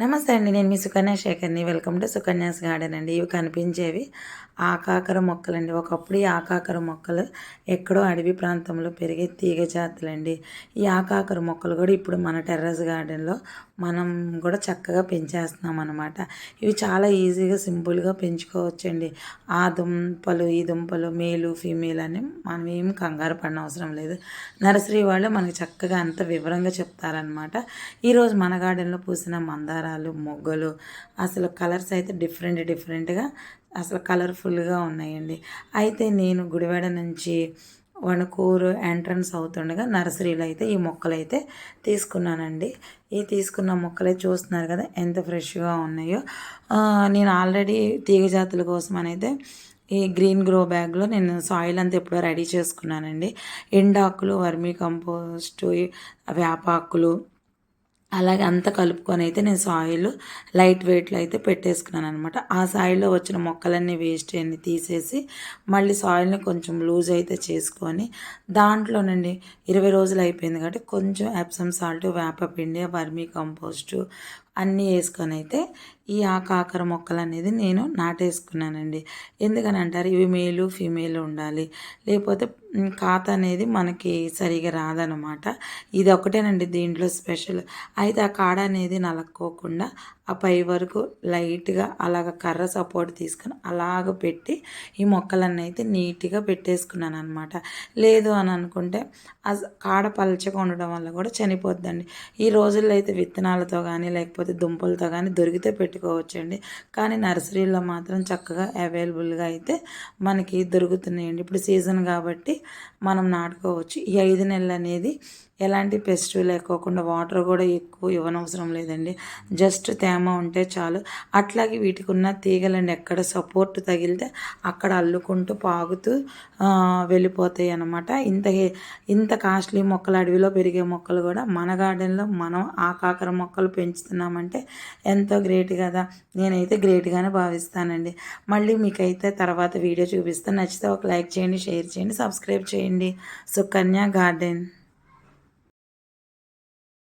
నమస్తే అండి నేను మీ సుకన్య శేఖర్ని. వెల్కమ్ టు సుకన్యాస్ గార్డెన్ అండి. ఇవి కనిపించేవి. ఆకాకర మొక్కలండి. ఒకప్పుడు ఈ ఆకాకర మొక్కలు ఎక్కడో అడవి ప్రాంతంలో పెరిగే తీగ జాతులండి. ఈ ఆకాకర మొక్కలు కూడా ఇప్పుడు మన టెర్రస్ గార్డెన్లో మనం కూడా చక్కగా పెంచేస్తున్నాం అనమాట ఇవి చాలా ఈజీగా సింపుల్గా పెంచుకోవచ్చండి. ఆ దుంపలు ఈ దుంపలు మేలు ఫీమేల్ అని మనం ఏం కంగారు పడిన అవసరం లేదు. నర్సరీ వాళ్ళు మనకి చక్కగా అంత వివరంగా చెప్తారనమాట ఈరోజు మన గార్డెన్లో పూసిన మందారాలు మొగ్గలు అసలు కలర్స్ అయితే డిఫరెంట్ డిఫరెంట్గా అసలు కలర్ఫుల్గా ఉన్నాయండి. అయితే నేను గుడివాడ నుంచి వణుకూరు ఎంట్రన్స్ అవుతుండగా నర్సరీలో అయితే ఈ మొక్కలు అయితే తీసుకున్నానండి. ఈ తీసుకున్న మొక్కలే చూస్తున్నారు కదా ఎంత ఫ్రెష్గా ఉన్నాయో. నేను ఆల్రెడీ తీగ జాతుల కోసం అనైతే ఈ గ్రీన్ గ్రో బ్యాగ్లో నేను సాయిల్ అంతా ఎప్పుడో రెడీ చేసుకున్నానండి. ఎండాకులు వర్మీ కంపోస్టు వేపాకులు అలాగే అంతా కలుపుకొని అయితే నేను సాయిల్ లైట్ వెయిట్లో అయితే పెట్టేసుకున్నాను అనమాట ఆ సాయిల్లో వచ్చిన మొక్కలన్నీ వేస్ట్ అన్ని తీసేసి మళ్ళీ సాయిల్ని కొంచెం లూజ్ అయితే చేసుకొని దాంట్లోనండి ఇరవై రోజులు అయిపోయింది కాబట్టి కొంచెం ఎప్సమ్ సాల్ట్ వేపపిండి వర్మీ కంపోస్టు అన్నీ వేసుకొని అయితే ఈ ఆకాకర మొక్కలు అనేది నేను నాటేసుకున్నానండి. ఎందుకని అంటారు? ఇవి మేలు ఫీమేల్ ఉండాలి. లేకపోతే కాత అనేది మనకి సరిగా రాదనమాట ఇది ఒకటేనండి దీంట్లో స్పెషల్. అయితే ఆ కాడ అనేది నలక్కోకుండా ఆ పై వరకు లైట్గా అలాగ కర్ర సపోర్ట్ తీసుకొని అలాగ పెట్టి ఈ మొక్కలన్నీ అయితే నీట్గా పెట్టేసుకున్నాను అనమాట లేదు అని అనుకుంటే కాడ పలచగా ఉండడం వల్ల కూడా చనిపోద్దండి. ఈ రోజుల్లో అయితే విత్తనాలతో కానీ లేకపోతే దుంపలతో కానీ దొరికితే పెట్టుకోవచ్చండి. కానీ నర్సరీలో మాత్రం చక్కగా అవైలబుల్గా అయితే మనకి దొరుకుతున్నాయండి. ఇప్పుడు సీజన్ కాబట్టి మనం నాటుకోవచ్చు. ఈ ఐదు నెలలు అనేది ఎలాంటి పెస్ట్ లేకోకుండా వాటర్ కూడా ఎక్కువ ఇవ్వనవసరం లేదండి. జస్ట్ తేమ ఉంటే చాలు. అట్లాగే వీటికి ఉన్న తీగలండి ఎక్కడ సపోర్ట్ తగిలితే అక్కడ అల్లుకుంటూ పాగుతూ వెళ్ళిపోతాయి అన్నమాట ఇంత ఇంత కాస్ట్లీ మొక్కలు అడవిలో పెరిగే మొక్కలు కూడా మన గార్డెన్లో మనం ఆ కాకర మొక్కలు పెంచుతున్నామంటే ఎంతో గ్రేట్ కదా. నేనైతే గ్రేట్గానే భావిస్తానండి. మళ్ళీ మీకైతే తర్వాత వీడియో చూపిస్తే. నచ్చితే ఒక లైక్ చేయండి షేర్ చేయండి సబ్స్క్రైబ్ చేయండి. సుకన్య గార్డెన్.